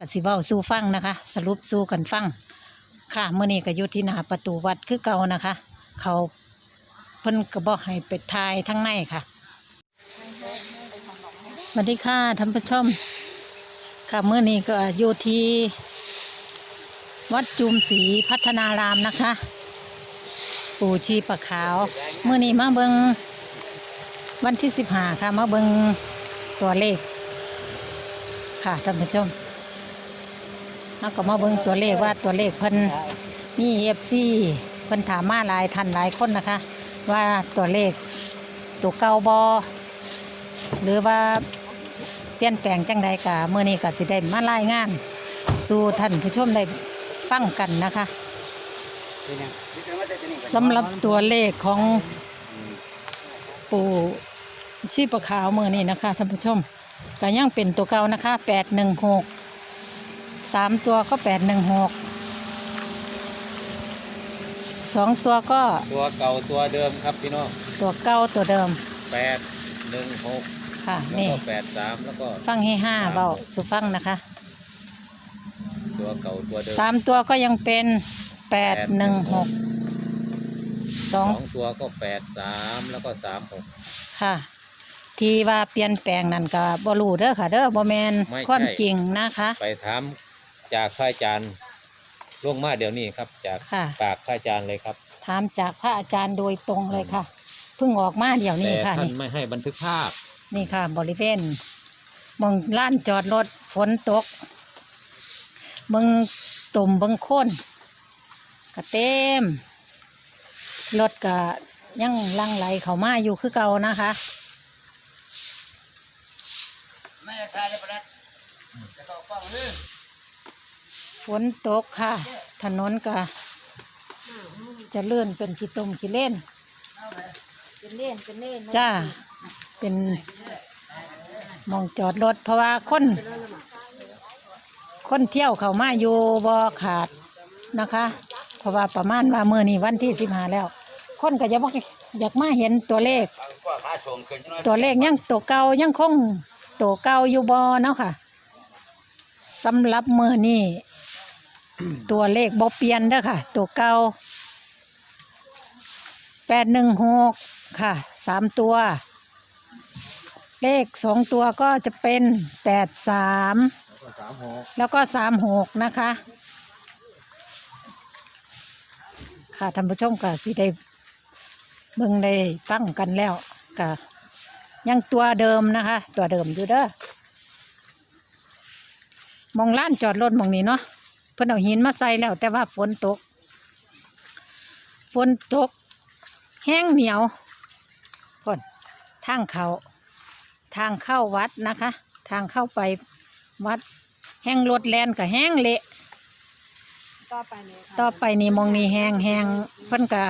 กสิเว้าสู้ฟังนะคะ สรุปสู้กันฟัง ค่ะเมื่อนี้ก็อยู่ที่หน้าประตูวัดคือเก่านะคะ เขาเพิ่นก็บอกให้ไปทายทั้งในค่ะสวัสดีค่ะท่านผู้ชม ค่ะเมื่อนี้ก็อยู่ที่วัดจุมศรีพัฒนารามนะคะ ปู่ชีปะขาวเมื่อนี้มาเบิงวันที่สิบห้าค่ะ มาเบิงตัวเลข ค่ะท่านผู้ชม เราก็มาเบิงตัวเลขว่าตัวเลขเพิ่นมีเอฟซีเพิ่นถามมาหลายท่านหลายคนนะคะ ว่าตัวเลขตัวเก่าบอหรือว่าเปลี่ยนแปลงจังใดกะเมื่อนี้ก็สิได้มารายงาน สู่ท่านผู้ชมได้ฟังกันนะคะสำหรับตัวเลขของปู่ชีพขาวมือนี้นะคะท่านผู้ชมก็ยังเป็นตัวเก่านะคะแปดหนึ่งหก สามตัวก็แปดหนึ่งหกสองตัวก็ตัวเก่าตัวเดิมครับพี่น้องตัวเก่าตัวเดิมแปดหนึ่งหกค่ะแล้วนี่ก็แปดสามแล้วก็ฟังให้ห้าเบาสุฟังนะคะตัวเก่าตัวเดิมสามตัวก็ยังเป็นแปดหนึ่งหกสสอองงตัวก็แปดสามแล้วก็สามหกค่ะ ที่ว่าเปลี่ยนแปลงนั่นก็บ่รู้เด้อค่ะ เด้อบ่แมนไม่ใช่ความจริงนะคะ ไปถาม จากพระอาจารย์ล่วงมาเดี๋ยวนี้ครับ จากค่ะ ปากพระอาจารย์เลยครับถามจากพระอาจารย์โดยตรงเลยค่ะ เพิ่งออกมาเดี๋ยวนี้แต่ค่ะท่านนี่ ไม่ให้บันทึกภาพนี่ค่ะ บริเวณมองล้านจอดรถฝนตกเบิงตุ่มเบิงโค้นก็เต็มรถก็ยังลังไหลเข้ามาอยู่คือเก่านะคะ ฝนตกค่ะ ถนนก็จะเลื่อนเป็นขี้ตุ่มขี้เล่น เป็นเล่นเป็นเล่นจ้า เป็นหมองจอดรถเพราะว่าคนคนเที่ยวเขามาอยู่บ่ขาดนะคะ เพราะว่าประมาณว่าเมื่อนี้วันที่สิบห้าแล้ว คนก็จะบอกอยากมาเห็นตัวเลข ตัวเลขยังตัวเก่ายังคงตัวเก่าอยู่บ่เนาะค่ะสำหรับเมื่อนี้ ตัวเลขบ่เปลี่ยนเด้อค่ะ ตัวเก่าแปดหนึ่งหกค่ะสามตัว เลขสองตัวก็จะเป็นแปดสามแล้วก็สามหกนะคะ ค่ะท่านผู้ชมก็สิได้เบิ่งได้ฟังกันแล้วก็ยังตัวเดิมนะคะ ตัวเดิมอยู่เด้อมองล้านจอดรถมองนี้เนาะ พิ่นเอาหินมาใส่แล้ว แต่ว่าฝนตก ฝนตก แห้งเหนียวก่อนทางเขาทางเข้าวัดนะคะ ทางเข้าไปวัด แห้งรถแลนกับแห้งเละต่อไปเนี่ยค่ะต่อไปนี่มองนี่แห้งแห้งเพิ่นกะ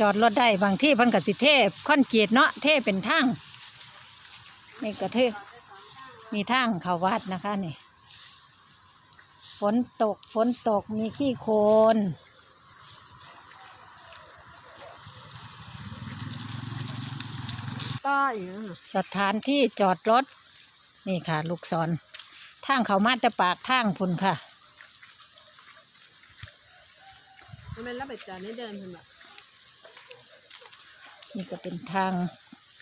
จอดรถได้บางที่เพิ่นกะสิเทคอนกรีตเนาะเทเป็นทางนี่ก็เทมีทางเข้าวัดนะคะนี่ ฝนตกฝนตกมีขี้โคลนต่ออีกแล้วสถานที่จอดรถ นี่ค่ะ ลูกศรทางเขามาแต่ปากทางพุ่นค่ะมันเป็นระเบิดจอดได้เดินเห็นแบบนี่ก็เป็นทาง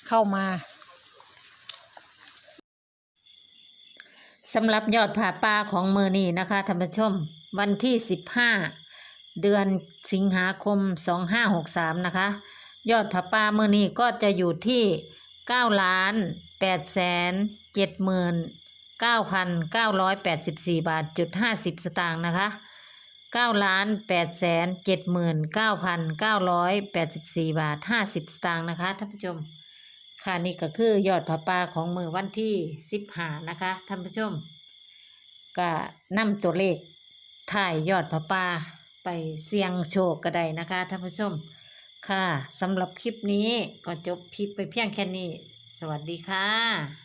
เข้ามา สำหรับยอดผ่าป่าของมือนี้นะคะท่านผู้ชม วันที่ 15 เดือนสิงหาคม 2563 นะคะ ยอดผ่าป่ามือนี้ก็จะอยู่ที่ 9 ล้าน8แสน7หมื่น9,984 บาทจุด50 สตางค์นะคะ9ล้าน8แสน7หมื่น9,984 บาท 50 สตางค์นะคะท่านผู้ชม ค่ะนี่ก็คือยอดผาป่าของมือวันที่สิบหานะคะท่านผู้ชม ก็นำตัวเลขถ่ายยอดผาป่าไปเสี่ยงโชคก็ได้นะคะท่านผู้ชม ค่ะสำหรับคลิปนี้ก็จบคลิปไปเพียงแค่นี้ สวัสดีค่ะ